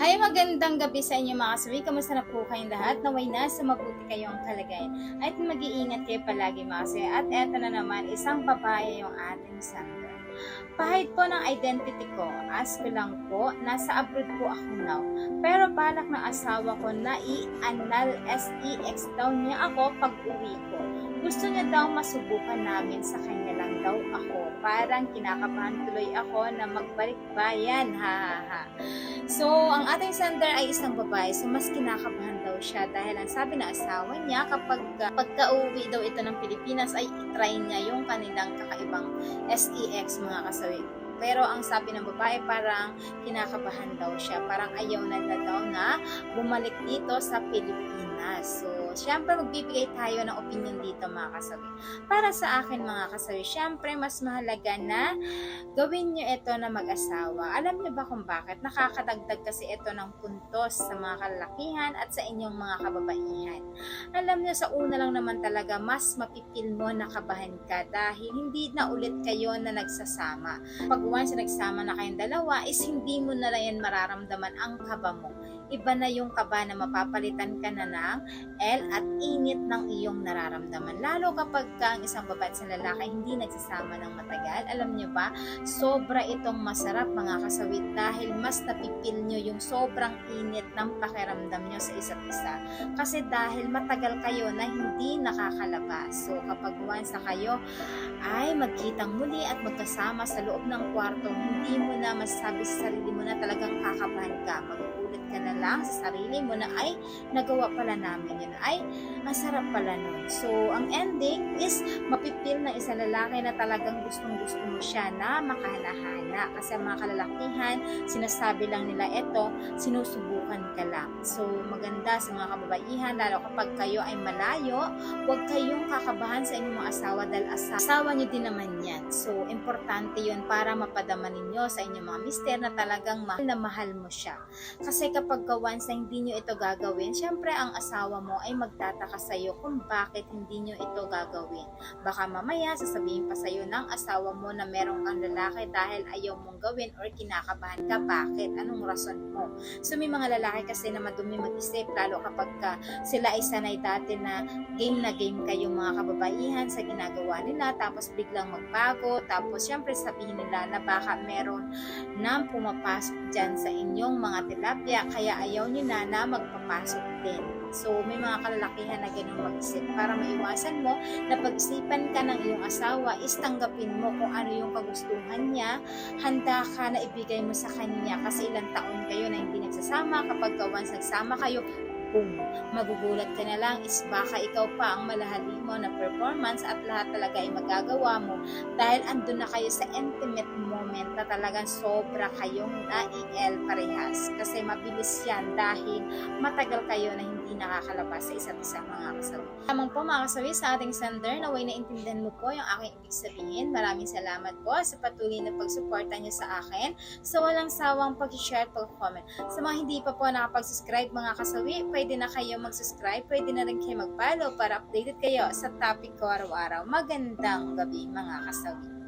Hi, magandang gabi sa inyo mga kasabi. Kamusta na po kayong lahat? Naway na sa mabuti kayong kalagayan. At mag-iingat kayo palagi mga kasabi. At eto na naman, isang babae yung ating Sandra. Pahid po ng identity ko. Ask ko lang po, nasa abroad po ako now. Pero balak ng asawa ko na i-anal SEX daw niya ako pag uwi ko. Gusto niya daw masubukan namin sa kanya lang daw ako. Parang kinakabahan tuloy ako na magbalik bayan. Ha ha ha. So, ang ating sender ay isang babae. So, mas kinakabahan siya dahil ang sabi ng asawa niya kapag uh, pagka-uwi daw ito ng Pilipinas ay itry niya yung kanilang kakaibang SEX mga kasawi. Pero ang sabi ng babae parang kinakabahan daw siya. Parang ayaw na daw na bumalik dito sa Pilipinas. So, syempre magbibigay tayo ng opinion dito mga kasawi. Para sa akin mga kasawi, syempre mas mahalaga na gawin nyo ito na mag-asawa. Alam niyo ba kung bakit? Nakakadagdag kasi ito ng puntos sa mga kalalakihan at sa inyong mga kababaihan. Alam niyo, sa una lang naman talaga, mas mapipil mo na kabahan ka dahil hindi na ulit kayo na nagsasama. Pag once na nagsama na kayong dalawa, is hindi mo na lang yan mararamdaman ang kaba mo. Iba na yung kaba na mapapalitan ka na ng L at init ng iyong nararamdaman. Lalo kapag ka ang isang babae at isang lalaki hindi nagsasama ng matagal, alam niyo ba, sobra itong masarap mga kasawit dahil mas napipil nyo yung sobrang init ng pakiramdam nyo sa isa't isa. Kasi dahil matagal kayo na hindi nakakalabas. So kapag once na kayo ay magkitang muli at magkasama sa loob ng kwarto, hindi mo na masasabi sa sarili mo na talagang kakabahan ka. Magugulat ka na lang sa sarili mo na ay nagawa pala namin yun. Ay, masarap pala nun. So, ang ending is mapipil ng isang lalaki na talagang gustong gusto mo siya na makahanahana. Kasi ang mga kalalakihan, sinasabi lang nila ito, sinusubukan ka lang. So, maganda sa mga kababaihan, lalo kapag kayo ay malayo, huwag kayong kakabahan sa inyong mga asawa dahil asa- asawa nyo din naman yan. So, importante yun para mapadama ninyo sa inyong mga mister na talagang mahal na mahal mo siya. Kasi kapag ka na hindi nyo ito gagawin, syempre ang asawa mo ay magtataka sa'yo kung bakit hindi nyo ito gagawin. Baka mamaya sasabihin pa sa'yo ng asawa mo na meron kang lalaki dahil ayaw mong gawin or kinakabahan ka. Bakit? Anong rason mo? So may mga lalaki kasi na madumi mag-isip lalo kapag ka sila ay sanay dati na game na game kayong mga kababaihan sa ginagawa nila tapos biglang magbago tapos syempre sabihin nila na baka meron na pumapasok dyan sa inyong mga tilapia kaya ayaw nyo na na magpapasok din. So, may mga kalalakihan na ganun mag-isip. Para maiwasan mo na pag-isipan ka ng iyong asawa is tanggapin mo kung ano yung kagustuhan niya, handa ka na ibigay mo sa kanya kasi ilang taon kayo na hindi nagsasama, kapag ka once nagsama kayo, boom, magugulat ka na lang is baka ikaw pa ang malahali mo na performance at lahat talaga ay magagawa mo dahil andun na kayo sa intimate moment na talagang sobra kayong na-el parehas kasi mabilis yan dahil matagal kayo na hindi nakakalabas sa isa't isa mga kasawi. Lamang po mga kasawi sa ating sender naway naintindihan mo po yung aking ibig sabihin. Maraming salamat po sa patuloy na pagsuporta niyo sa akin sa walang sawang pag-share at pag-comment. Sa mga hindi pa po nakapag-subscribe mga kasawi, pwede na kayo mag-subscribe, pwede na rin kayo mag-follow para updated kayo sa topic ko araw-araw. Magandang gabi mga kasawi.